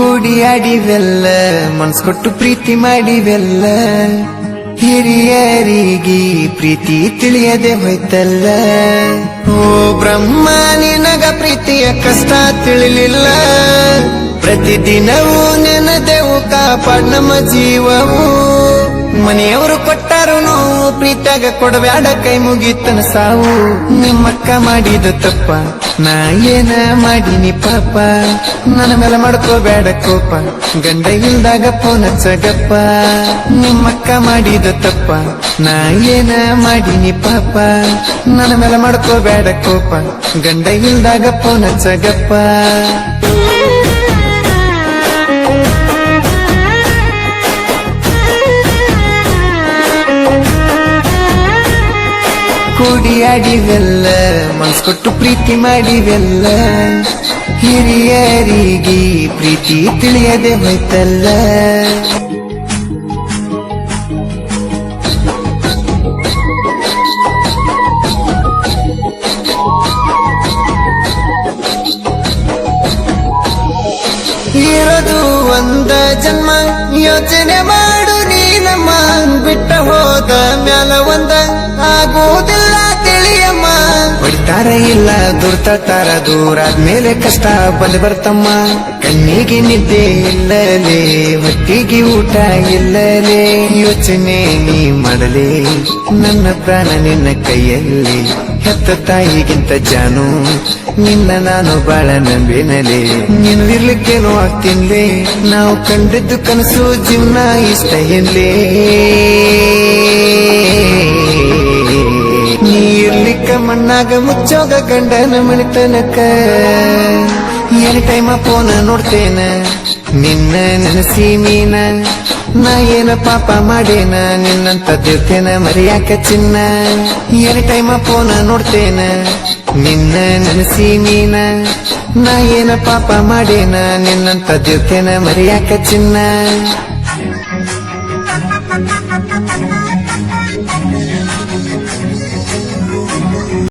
ಕೂಡಿಯಾಡಿವೆಲ್ಲ ಮನ್ಸ್ ಕೊಟ್ಟು ಪ್ರೀತಿ ಮಾಡಿವೆಲ್ಲ. ಹಿರಿಯರಿಗೆ ಪ್ರೀತಿ ತಿಳಿಯದೆ ಹೋಯ್ತಲ್ಲ. ಓ ಬ್ರಹ್ಮ, ನಿನಗ ಪ್ರೀತಿಯ ಕಷ್ಟ ತಿಳಿಲಿಲ್ಲ. ಪ್ರತಿದಿನವೂ ನೆನದೆವು ಕಾಪಾಡ್ ನಮ್ಮ ಜೀವವು. ಮನೆಯವರು ಕೊಟ್ಟಾರು ನೋವು ಪ್ರೀತಿಯಾಗ ಕೊಡಬ್ಯಾಡ ಕೈ ಮುಗಿತನ ಸಾವು. ನಿಮ್ಮಕ್ಕ ಮಾಡಿದ ತಪ್ಪ, ನಾ ಏನ ಮಾಡಿನಿ ಪಾಪ. ನನ್ನ ಮೇಲೆ ಮಾಡ್ಕೋಬೇಡ ಕೋಪ, ಗಂಡ ಇಲ್ದಾಗ ಪೋನ ಚಗಪ್ಪ ನಿಮ್ಮಕ್ಕ ಮಾಡಿದ ತಪ್ಪ, ನಾ ಏನ ಮಾಡಿನಿ ಪಾಪ. ನನ್ನ ಮೇಲೆ ಮಾಡ್ಕೋಬೇಡ ಕೋಪ, ಗಂಡ ಇಲ್ದಾಗ ಪೋನ ಹಚ್ಚಗಪ್ಪ. ಕೂಡಿಯಾಡಿವೆಲ್ಲ ಮನ್ಸ್ ಕೊಟ್ಟು ಪ್ರೀತಿ ಮಾಡಿವೆಲ್ಲ. ಹಿರಿಯರಿಗೆ ಪ್ರೀತಿ ತಿಳಿಯದೆ ಹೋಯ್ತಲ್ಲ. ಇರೋದು ಒಂದ ಜನ್ಮ, ಯೋಚನೆ ಮಾಡು ನೀ ನಮ್ಮ, ಬಿಟ್ಟ ಹೋದ ಮ್ಯಾಲ ಒಂದ ಆಗುವುದಿಲ್ಲ ಇಲ್ಲ ದೂರ ದೂರಾದ್ಮೇಲೆ ಕಷ್ಟ ಬಲ್ ಬರ್ತಮ್ಮ. ಕಣ್ಣಿಗೆ ನಿದ್ದೆ ಇಲ್ಲಲೇ ಹೊಟ್ಟಿಗೆ ಊಟ ಇಲ್ಲಲೇ ಯೋಚನೆ ನೀ ಮಾಡಲೇ, ನನ್ನ ಪ್ರಾಣ ನಿನ್ನ ಕೈಯಲ್ಲಿ. ಹೆತ್ತ ತಾಯಿಗಿಂತ ಜಾನು, ನಿನ್ನ ನಾನು ಬಾಳ ನಂಬಿನಲೆ. ನೀನು ಇರ್ಲಿಕ್ಕೇನು ನಾವು ಕಂಡಿದ್ದು ಕನಸು, ಜೀವನ ಇಷ್ಟ ಎಲ್ಲೇ ಮಣ್ಣಾಗ ಮುಚ್ಚೋಗ ಗಂಡನ ಮಣಿತನಕ. ಎನಿ ಟೈಮ ಫೋನ್ ನೋಡ್ತೇನ? ನಿನ್ನ ನೆನಸಿ ಮೀನ. ನಾ ಏನ ಪಾಪ ಮಾಡೇನ? ನಿನ್ನಂತ ದೇವ್ತೇನ ಮರಿಯಾಕ ಚಿನ್ನ. ಎನಿ ಟೈಮ ಫೋನ್ ನೋಡ್ತೇನ? ನಿನ್ನ ನೆನಸಿ ಮೀನ. ನಾ ಏನ ಪಾಪ ಮಾಡೇನ? ನಿನ್ನಂತ ದೇವ್ತೇನ ಮರಿಯಾಕ ಚಿನ್ನ.